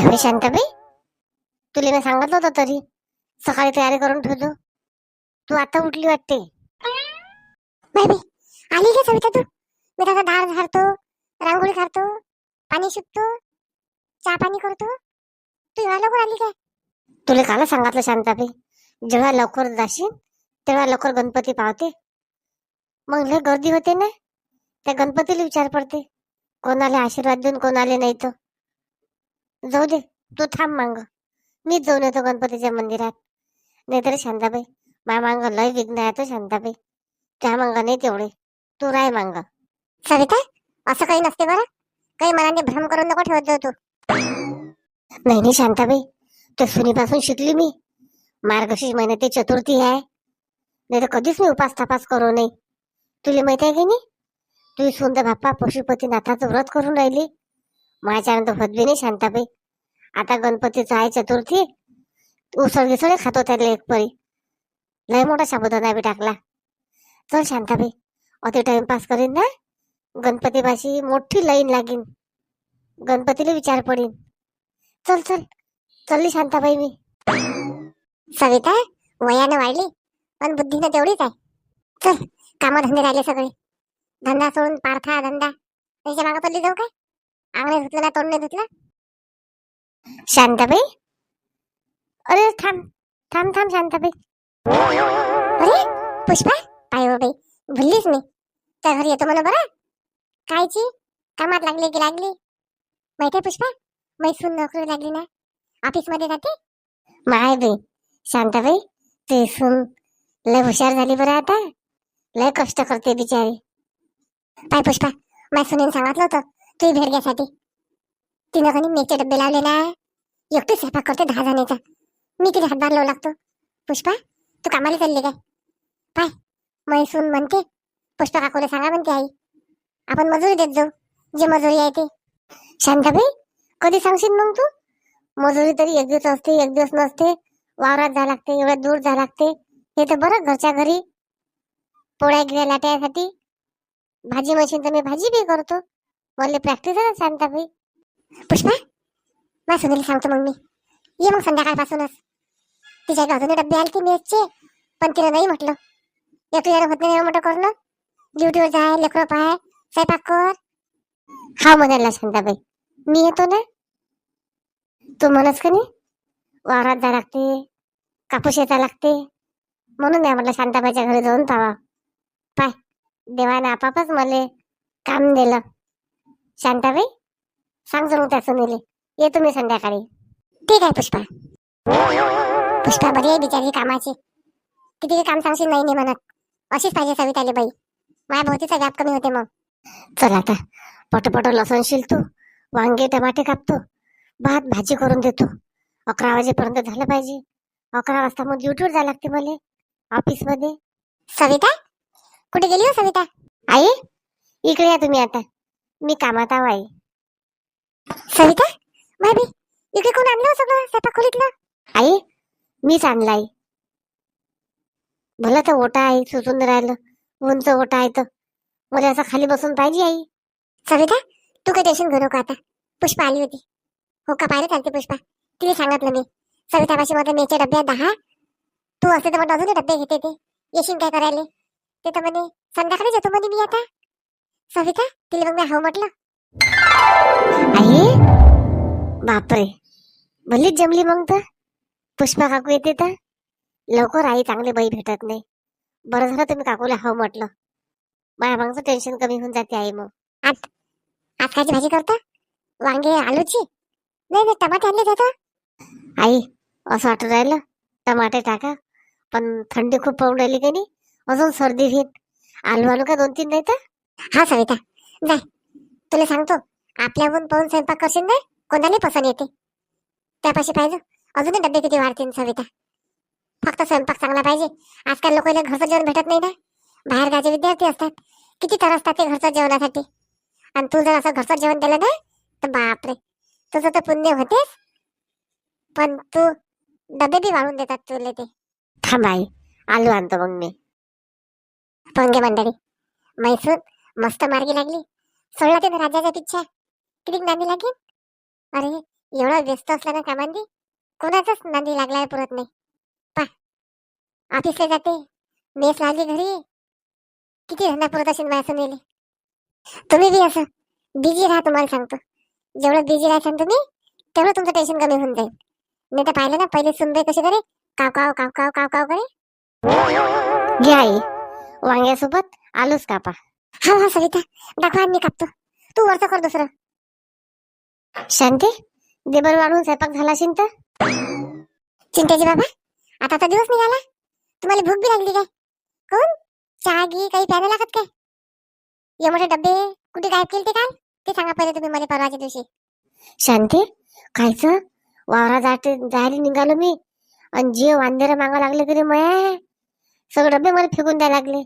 काय होय शांताबाई तुला मी सांगितलं होतं तरी. सकाळी तयारी करून ठेवतो. तू आता उठली वाटते. बाई आली का सविता तू? मी त्याचा डाळ झाडतो रांगोळी काढतो पाणी शिकतो चहा पाणी करतो. तू एवढ्या लवकर आली काय? तुला काल सांगितलं शांताबाई जेव्हा लवकर जाशील तेव्हा लवकर गणपती पावते. मग लय गर्दी होते ना? त्या गणपतीला विचार पडते. कोणाला आशीर्वाद देऊन कोणाला नाही तर. जाऊ दे तू थांब मांग. मीच जाऊन येतो गणपतीच्या मंदिरात. नाहीतर शांताबाई मा मांग लय विघ्न आहे तो शांताबाई. त्या मांग नाही तेवढे. तू राय मांग. सविता असं काही नसते बरं. काही मनाने भ्रम करून नको ठेवत जाऊ तू. नाही नाही शांताबाई. तो सुनीपासून शिकली मी. मार्गशीर्ष महिन्यात ते चतुर्थी आहे. नाही तर कधीच मी उपास तपास करू नाही तुला माहिती आहे की नाही? तुझी सुंदर बाप्पा पशुपतीनाथाचं व्रत करून राहिली. माझ्यानंतर होत बी नाही शांताबाई. आता गणपतीचं आहे चतुर्थी. उसळ गिसळ खातो त्याला एक परी. लय मोठा साबुदाणा बी टाकला. चल शांताबाई अति टाइमपास करीन ना? गणपतीपाशी मोठी लाईन लागीन. गणपतीला विचार पडीन. चल चल. चलली शांताबाई मी. सविता वयानं वाढली. पण बुद्धीनं तेवढीच आहे. चल कामधंदे राहिले सगळे. धंदा सोडून पारथा धंदा. त्याच्या मागं पडली जाऊ काय? आंगणे धुतलं ना तोंड नाही धुतलं. शांताबाई? अरे थांब थांब थांब शांताबाई. अरे पुष्पा पाय हो बाई भुललीच मी. त्या घरी येतो म्हणा बरं. कायची? कामात लागली की लागली? माहिती पुष्पा? मैसून नोकरी लागली ना? ऑफिसमध्ये जाते? माय बाई शांताबाई ते सून लय हुशार झाली बरं आता. लय कष्ट करते बिचारी. पाय पुष्पा माझ्या सुनीने सांगितलं होतं तू भेट घ्यासाठी तिनं कणी मेचे डब्बे लावले ना. एकटे स्वयंपाक करते दहा जणीचा. मी तिथे हातभार लावू लागतो. पुष्पा तू कामाला चालली काय? पाय मैसून म्हणते. पुष्पा काकूला सांगा म्हणते आई. आपण मजुरी देत जाऊ. जे मजुरी आहे ते. शांताबाई कधी सांगशील मग तू? मजुरी तरी एक दिवस असते एक दिवस नसते. वावरात जा लागते एवढ्या दूर जा लागते. हे तर बरं घरच्या घरी. पोळ्या गिळ्या लाटायसाठी. भाजी मशीन तर मी भाजी बी करतो. मला प्रॅक्टिस आहे ना शांताबाई पुष्पा मा सुनील सांगतो मग मी. ये मग संध्याकाळपासूनच. तिच्याकडे अजून डब्बे आले ते मेसचे पण तिला नाही म्हटलं. एकट्याला होत नाही मोठं करणं. ड्युटीवर जाय लेकरं पाय स्वयंपाक कर. हा म्हणायला शांताबाई मी येतो ना? तू म्हणस का नाही? वावरात जा लागते कापूस येता लागते. म्हणून नाही म्हटलं शांताबाईच्या घरी जाऊन पावा पाय देवाने आपापच मला काम दिलं. शांताबाई सांगतो मग त्या सुनीले येतो मी संध्याकाळी. ठीक आहे पुष्पा. पुष्पा बरी आहे बिचारी कामाची. किती काम सांगशील नाही नाही म्हणत. अशीच पाहिजे सविताली बाई. माझ्या भोवतीचा व्याप कमी होते मग. चल आता पटपट लसूण शिलतो वांगे टमाटे कापतो. भात भाजी करून देतो. अकरा वाजेपर्यंत झालं पाहिजे. अकरा वाजता मग ड्युटीवर जायला लागते मला. ऑफिसमध्ये. सविता? कुठे गेली हो सविता? आई? इकडे या तुम्ही आता. मी कामात आहो. आई सविता भाभी इकडे कोण आणलं हो सगळं? स्वयंपाक खोलीतलं? आई मीच आणलं आई भलं तर ओटा आहे सुचून राहिलं. उंच ओटा आहे तर. मला असं खाली बसून पाहिजे आई. सविता तू काही टेन्शन घेऊ नको आता. पुष्पा आली होती. हो का पाहिलं चालते पुष्पा? तिने सांगितलं मी. सवितापाशी मध्ये मेचे डबे आहेत दहा. तू असते तर मग अजून डबे घेते ते. येशील काय करायला? ते तर म्हणे संध्याकाळीच येतो म्हणे मी आता. सविता तिला मी हो म्हटलं. आई? बापरे. भलीच जमली मग तर. पुष्पा काकू येते तर. लवकर आई चांगली बाई भेटत नाही. बरं झालं तुम्ही काकूला हो म्हटलं. माझ्या मागचं टेन्शन कमी होऊन जाते आई मग. आज आज कायची भाजी करता. वांगे आलूची. नाही नाही टमाटे आणले जाता आई असं वाटून राहिलं. टमाटे टाका. पण थंडी खूप पडून राहिली की नाही? अजून सर्दी होईल आलू आलू का दोन तीन नाही तर? हा सविता. जाय तुला सांगतो आपल्याहून पाहून स्वयंपाक करशील ना कोणालाही पसंत येते. त्यापाशी पाहिजे अजूनही डब्बे किती वाढतील सविता. फक्त स्वयंपाक चांगला पाहिजे. आजकाल लोकांना घरचं जेवण भेटत नाही ना. बाहेर गावचे विद्यार्थी असतात. किती तरसतात ते घरचं जेवणासाठी. आणि तू जर असं घरचं जेवण दिलं ना तर बापरे. तुझं तर पुण्य होतेस पण तू डबे बी वाढून देतात तुले ते. थांब आई आलू आणतो मग मी. पंगे मंडळी मैसूर मस्त मार्गी लागली. सोडला ते राजाच्या राजाचा पिच्छा. किती नांदी लागेल? अरे एवढा व्यस्त असला ना कामांदी कोणाचाच नांदी लागलाय पुरत नाही. पा ऑफिसला जाते. मेस लागली घरी. किती धंदा पुरत असेल माझ्या सुनेले तुम्ही बी असं बिझी राहा तुम्हाला सांगतो. जेवढं बिझी राहाल तुम्ही तेवढं तुमचं टेन्शन कमी होऊन जाईल. नाही तर पाहिलं ना पहिले सुनबाई कशी करे? काव काव काव काव काव काव करे. घ्या आई. वांग्यासोबत आलूच कापा. हा हा सविता. दाखवा मी कापतो. तू वरचं कर दुसरं. शांती देबर वाढून स्वयंपाक झाला असेल तर? चिंताजी बाबा आता दिवस निघाला. तुम्हाला भूक बी लागली काय? कोण? चहा घी काही प्यायला लागत काय? ये मोठे डब्बे कुठे गायब केले ते काल? ते सांगा पहिले तुम्ही मला परवाच्या दिवशी. शांती खायच? वावरा जाते जायला निघालो मी. आणि जे वांदेर मागा लागले तरी मया. सगळे डबे मला फेकून द्यायला लागले.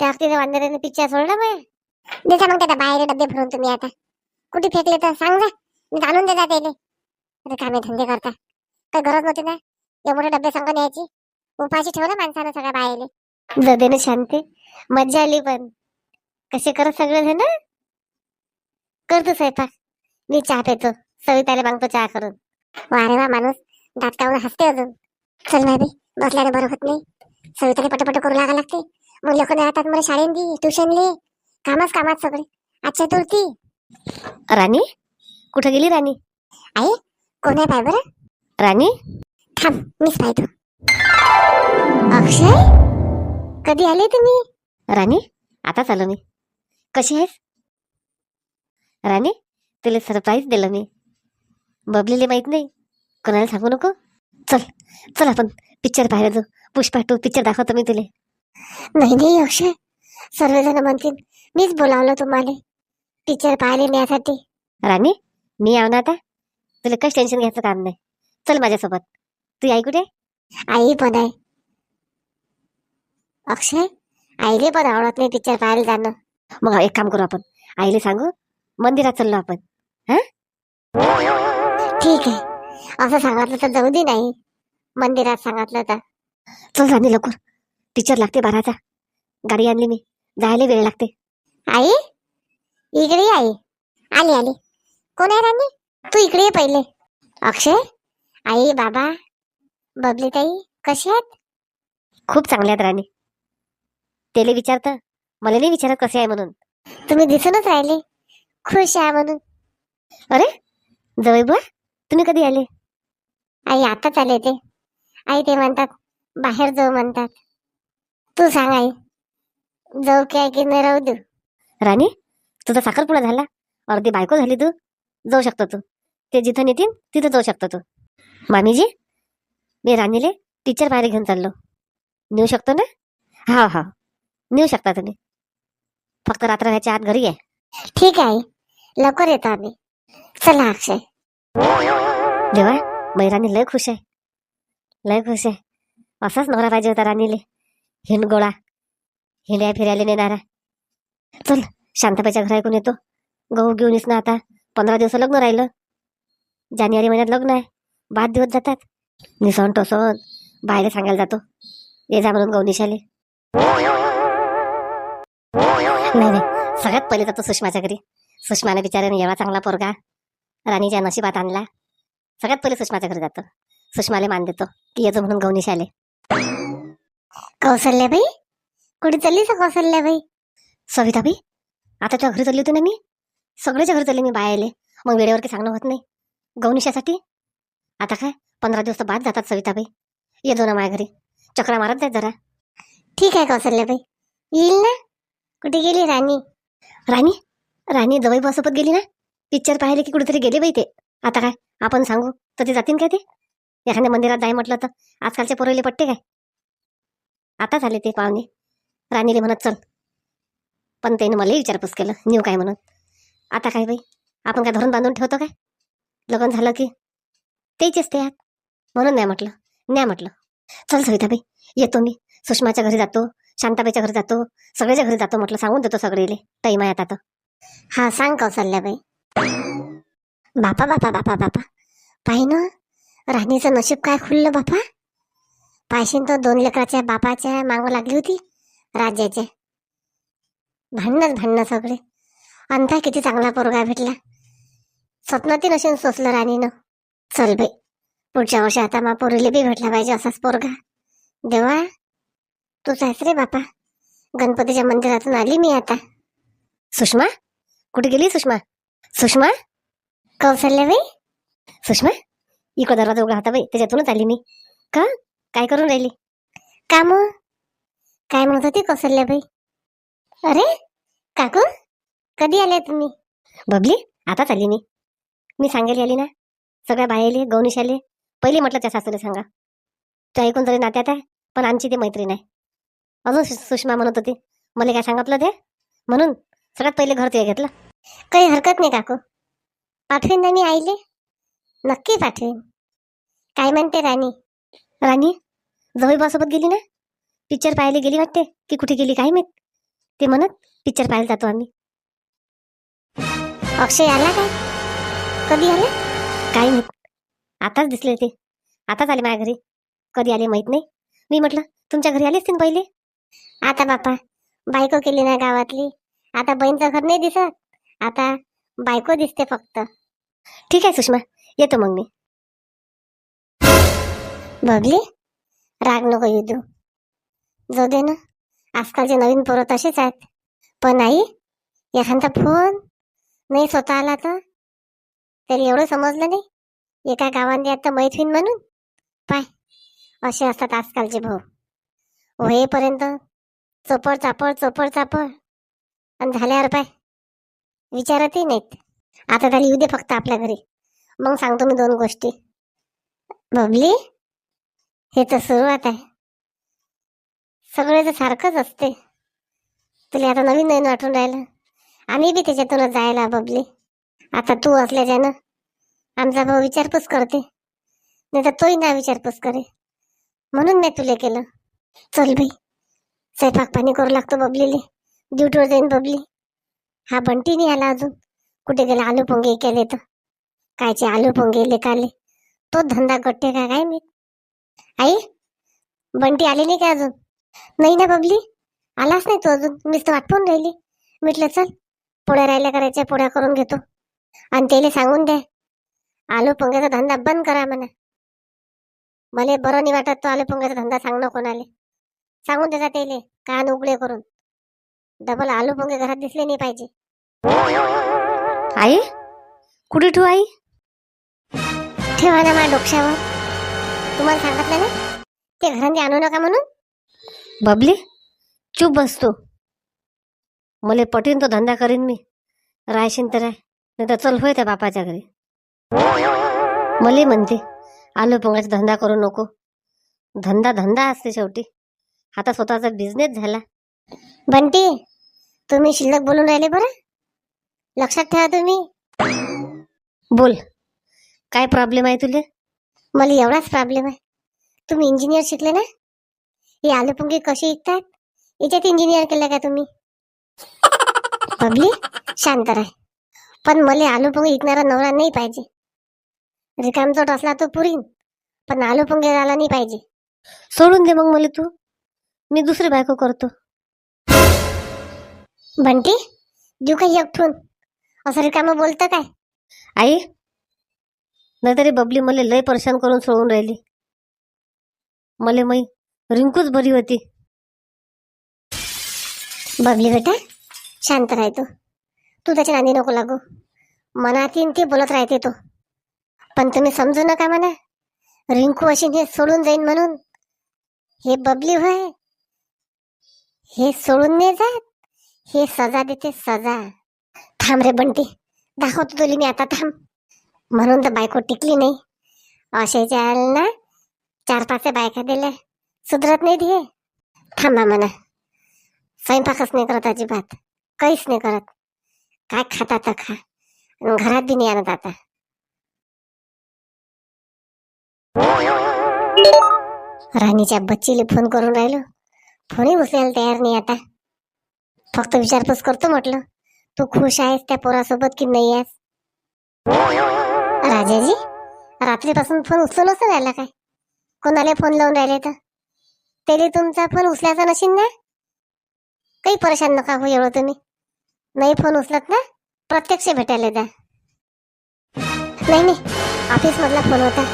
त्या तिने वांदेराने पिच्चा सोडला मया देता मग त्याला बाहेर डब्बे भरून तुम्ही आता. कुठे फेकले तर सांग जा मी घालून देता त्याले अरे कामे धंदे करता. काही गरज नव्हती ना. एवढे डब्बे सांग न्यायची उपाशी ठेवलं माणसानं सगळ्या बाहेर जदे ना शांती. मज्जा आली पण. कसे करत सगळे जण? करतो स्वयंपाक. मी चहा पितो. सविताला मागतो चहा करून. वा रे वा माणूस. दात काढून हसते अजून? चल भाभी बसल्याने बरं होत नाही. सविताला पटपट करू लागा लागते. मग लोक राहतात मला शाळेंदी ट्युशनले. कामच कामात सगळे. आज चतुर्थी राणी? कुठं गेली राणी? आई कोण आहे पाय बरं? राणी? थांब मीच पाहतो अक्षय? कधी आले तुम्ही? राणी आताच आलो मी. कशी आहेस? राणी तुला सरप्राईज दिलं मी. बबलीले माहीत नाही. कोणाला सांगू नको? चल चल आपण पिक्चर पाहायला जाऊ. पुष्पा टू पिक्चर दाखवतो मी तुले. नाही नाही अक्षय. सर्वजण म्हणतील मीच बोलावलं तुम्हाला. पिक्चर पाहायला नेण्यासाठी राणी मी आव ना आता? तुला कश टेन्शन घ्यायचं काम नाही. चल माझ्यासोबत. तू आई कुठे? आई पण आहे. अक्षय आईले पण आवडत नाही पिक्चर पाहायला जाणं. मग एक काम करू आपण. आईले सांगू मंदिरात चाललो आपण. हा? ठीक आहे. असं सांगितलं तर जाऊ दे नाही. मंदिरात सांगितलं तर. चल राणी लवकर. पिक्चर लागते बाराचा. गाडी आणली मी. जायला वेळ लागते. आई? इकडे आई. आली आली. कोण आहे राणी? तू इकडे ये पहिले. अक्षय? आई बाबा? बबली ताई कशी आहेत? खूप चांगल्या आहेत राणी. त्याला विचारतं मला नाही विचारत कसे आहे म्हणून. तुम्ही दिसूनच राहिले. खुश आहे म्हणून. अरे जवळ बुवा तुम्ही कधी आले? आई आताच आले ते. आई ते म्हणतात बाहेर जाऊ म्हणतात. तू सांग आई. जाऊ काय की नाही राहू देऊ राणी तुझा साखरपुडा झाला. अर्धी बायको झाली तू. जाऊ शकतो तू. ते जिथं नेतील तिथं जाऊ शकतो तू. मामीजी मी राणीले टीचर बाहेर घेऊन चाललो. नेऊ शकतो ना? हा हा. नेऊ शकता तुम्ही. फक्त रात्र व्हायच्या आत घरी आहे ठीक आहे लवकर येतो आम्ही. चला अक्षय. देवा मैराणी लय खुश आहे. लय खुश आहे. असाच नवरा पाहिजे होता राणीले. हिंडगोळा हिंड्या फिरायला नेणारा. चल शांताबाईच्या घरा ऐकून येतो. गहू घेऊन येस ना आता. पंधरा दिवस लग्न राहिलं. जानेवारी महिन्यात लग्न आहे. बाद दिवस जातात. निसण टोसवण बाहेर सांगायला जातो. ये जा म्हणून गौनिशाले नाही नाही. सगळ्यात पहिले जातो सुषमाच्या घरी. सुषमाने बिचाऱ्याने एवढा चांगला पोरगा. राणीच्या नशिबात आणला. सगळ्यात पहिले सुषमाच्या घरी जातो. सुषमाले मान देतो. की येतो म्हणून गौनिशाले कौशल्याबाई कुठे चालली सा कौशल्याबाई सविताबाई आता तुझ्या घरी चालली होती ना मी? सगळ्याच्या घरी चालली मी बायाले. मग वेळेवरती सांगणं होत नाही. गौनिशासाठी आता काय? पंधरा दिवस बाद जातात सविताबाई. ये ना माझ्या घरी. चक्रा मारत जाय जरा. ठीक आहे कौशल्याबाई येईल ना? कुठे गेली राणी? राणी? राणी जवळ सोबत गेली ना? पिक्चर पाहिले की कुठेतरी गेले बाई ते. आता काय? आपण सांगू. तर ते जातील काय ते? एखाद्या मंदिरात जाय म्हटलं तर. आजकालचे पोरवले पट्टे काय? आता झाले ते पाहुणे राणीले म्हणत चल. पण त्याने मलाही विचारपूस केलं न्यू काय म्हणून? आता काय बाई? आपण काय धरून बांधून ठेवतो काय? लग्न झालं की तेच ते आत म्हणून नाही म्हटलं नाही म्हटलं. चल सविताबाई येतो मी. सुषमाच्या घरी जातो शांताबाईच्या घरी जातो सगळ्याच्या घरी जातो म्हटलं सांगून देतो सगळेले. टाईम आहे आता तर हा सांग कौसल्याबाई बापा बापा बापा बापा. पाहि ना राणीचं नशीब काय खुललं बापा? पायशीन तो दोन लेकराच्या बापाच्या मागं लागली होती राज्याच्या. भांडणच भांडणं सगळे. अंता किती चांगला पोरगा भेटला. स्वप्नाती नसेल सोसलं राणीनं. चल बाई पुढच्या वर्षी आता मा पोरीले बी भेटला पाहिजे असाच पोरगा. देवा तूच आहेस रे बापा. गणपतीच्या मंदिरातून आली मी आता. सुषमा कुठे गेली सुषमा? सुषमा? कौशल्याबाई सुषमा इको दरवाजा उघडा होता बाई त्याच्यातूनच आली मी. का? काय करून राहिली? काम? काय म्हणत होती कौशल्याबाई अरे काकू कधी आले तुम्ही? बबली आताच आली मी. मी सांगेल आली ना. सगळ्या बाहेरले गौनिश आले. पहिले म्हटलं त्या सासूला सांगा. तो ऐकून तरी नात्यात आहे पण आमची ती मैत्रीण आहे. अजून सुषमा म्हणत होती मला काय सांगितलं ते? म्हणून सगळ्यात पहिले घर ते घेतलं. काही हरकत नाही काकू. पाठवेन ना मी आईले? नक्की पाठवेन. काय म्हणते राणी? राणी जवळबासोबत गेली ना? पिक्चर पाहायला गेली वाटते? की कुठे गेली काय माहीत? ते म्हणत पिक्चर पाहायला जातो आम्ही. अक्षय आला काय? कधी आला? काय माहीत. आताच दिसले ते. आताच आले माझ्या घरी. कधी आले माहीत नाही. मी म्हटलं तुमच्या घरी आले असतील पहिले? आता बापा बायको केली ना गावातली. आता बहीणचं घर नाही दिसत. आता बायको दिसते फक्त. ठीक आहे सुषमा येतो मग मी. बघली? राग नको येऊ देऊ. जाऊ दे ना. आजकालचे नवीन पोरं तसेच आहेत. पण आई एखादा फोन नाही स्वतः आला तर? त्याला एवढं समजलं नाही? एका गावाने आता मैत्रीण म्हणून? पाय असे असतात आजकालचे भाऊ. होईपर्यंत चोपड चापड चोपड चापड. आणि झाल्यावर पाय विचारतही नाहीत. आता त्याला येऊ दे फक्त आपल्या घरी. मग सांगतो मी दोन गोष्टी. बबली हे तर सुरुवात आहे. सगळे तर सारखंच असते. तुला आता नवीन नवीन वाटून राहिलं. आम्ही बी त्याच्यातूनच जायला बबली. आता तू असल्याच्यानं आमचा भाऊ विचारपूस करते. नाही तर तोही ना विचारपूस करे. म्हणून मी तुले केलं. चल बाई स्वयंपाक पाणी करू लागतो बबलीले. ड्युटीवर जाईन बबली. हा बंटी नाही आला अजून. कुठे गेला? आलू पोंगे केले तर. कायचे आलू पोंगे लेकाले. तो धंदा गट्टे काय काय मी? आई बंटी आली नाही का अजून? नाही ना बबली आलाच नाही तो अजून. मीच तर वाट पाहून राहिली. म्हटलं चल पोळ्या राहिल्या करायच्या पोळ्या करून घेतो. आणि त्याला सांगून द्या आलू पोंग्याचा धंदा बंद करा म्हणा. मला बरं नाही वाटत तो आलू पोंग्याचा धंदा सांगणं कोणाले. सांगून द्यायचा त्याले कान उघडे करून. डबल आलू पोंगे घरात दिसले नाही पाहिजे. आई कुठे ठेवू आई? ठेवा ना माझ्या डोक्यावर. तुम्हाला सांगितलं ना? ते घरांनी आणू नका म्हणून. बबली चूप बसतो मले पटीन तो धंदा करीन मी. राहशीन तर राय नाही तर चल होय त्या बापाच्या घरी. मले म्हणते आलू पोंगाचा धंदा करू नको. धंदा धंदा असते शेवटी. आता स्वतःचा बिझनेस झाला. बंटी तुम्ही शिल्लक बोलून राहिले बरं. लक्षात ठेवा तुम्ही. बोल. काय प्रॉब्लेम आहे तुले? मला एवढाच प्रॉब्लेम आहे. तुम्ही इंजिनियर शिकले ना? हे आलूपुंगी कशी विकतात? याच्यात इंजिनियर केलं का तुम्ही? बबली शांत राह. पण मला आलूपुंगी विकणारा नवरा नाही पाहिजे. रिकामचोट असला तो पुरीन पण आलूपुंगी झाला नाही पाहिजे. सोडून दे मग मला तू. मी दुसरी बायको करतो. बंटी देऊ काही एकठून? असं रिकामं बोलतं काय? आई नाहीतरी बबली मला लय परेशान करून सोडून राहिली. मले मै रिंकूच बरी होती. बबली बेटा शांत राहतो तू. त्याच्या नांदी नको लागू. मनात येईन ते बोलत राहते तो. पण तुम्ही समजू नका म्हणा रिंकू अशी हे सोडून जाईन म्हणून. हे बबली होय. हे सोडून नाही जात. हे सजा देते सजा. थांब रे बंटी. दाखवतो तुला मी आता थांब. म्हणून तर बायको टिकली नाही. अशाच्या ना चार पाच बायका दिल्या. सुधरत नाही दिये थांबा म्हणा. स्वयंपाकच नाही करत अजिबात. काहीच नाही करत. काय खाता तर खा. घरात बी नाही आणत आता. राणीच्या बच्चीला फोन करून राहिलो. फोनही उचलायला तयार नाही आता. फक्त विचारपूस करतो म्हटलं. तू खुश आहेस त्या पोरासोबत की नाही आहेस? राजाजी रात्रीपासून फोन उचलून नसतं राहिला काय? कोणाला फोन लावून राहिले तर? त्याला तुमचा फोन उचलायचा नशील ना काही परेशान नका हो एवढं तुम्ही. नाही फोन उचलत ना? प्रत्यक्ष भेटायला द्या. नाही नाही. ऑफिसमधला फोन होता.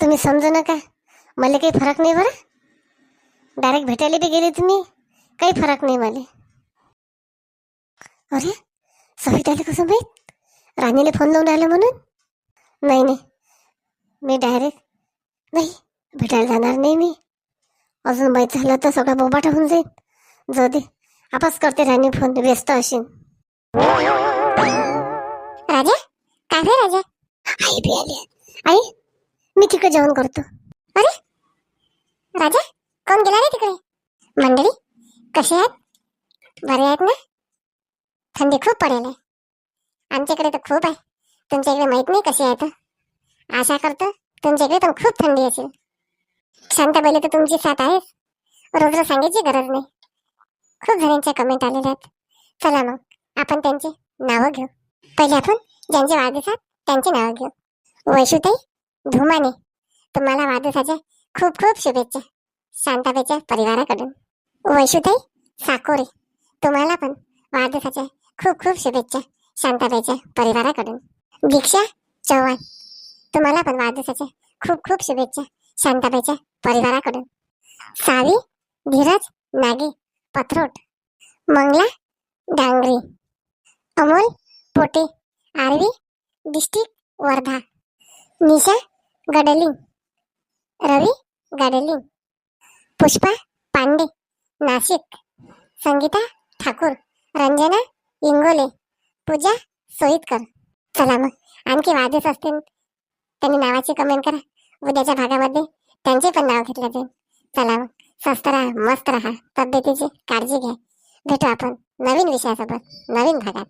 तुम्ही समजू नका. मला काही फरक नाही बरं. डायरेक्ट भेटायला बी गेले तुम्ही. काही फरक नाही मला. अरे सविताला कसं माहीत? राणीने फोन लावून राहिला म्हणून? नाही नाही. मी डायरेक्ट नाही भेटायला जाणार नाही मी. अजून माहीत झालं तर सगळा बोबाटा होऊन जाईल जाऊ दे. आपास करते राणी फोन व्यस्त असेल राजा? काय रे राजा? आई बी आली आई मी तिकडे जेवण करतो. अरे राजा कोण गेला रे तिकडे? मंडळी कसे आहेत? बरे आहेत ना? थंडी खूप पडेल आहे. आमच्याकडे तर खूप आहे. तुमच्याकडे माहीत माहीत नाही कसे आहेत आशा करतो तुमच्याकडे तर पण खूप थंडी असेल. शांताबाईला तर तुमची साथ आहे. रोज रोज सांगायची गरज नाही. खूप जणांच्या कमेंट आलेल्या आहेत. चला मग आपण त्यांची नावं घेऊ. पहिले आपण ज्यांचे वाढदिवस त्यांची नावं घेऊ. वैशुताई धुमाने तुम्हाला वाढदिवसाच्या खूप खूप शुभेच्छा. शांताबाईच्या परिवाराकडून. वैशुताई साकोरे तुम्हाला पण वाढदिवसाच्या खूप खूप शुभेच्छा. शांताबाईच्या परिवाराकडून. दीक्षा चव्हाण. तुम्हाला पण वाढदिवसाच्या खूप खूप शुभेच्छा. शांताबाईच्या परिवाराकडून. सावी धीरज नागे पथरोट. मंगला डांगरी. अमोल पोटे. आरवी डिस्ट्रिक्ट वर्धा. निशा गडलिंग. रवी गडलिंग. पुष्पा पांडे. नाशिक. संगीता ठाकूर. रंजना इंगोले. पूजा सोयीतकर चला मग. आणखी वादच असतील त्यांनी नावाची कमेंट करा. उद्याच्या भागामध्ये त्यांचे पण नाव घेतलं जाईल. चला मग. स्वस्त राहा मस्त राहा. तब्येतीची काळजी घ्या. भेटू आपण नवीन विषयासोबत नवीन भागात.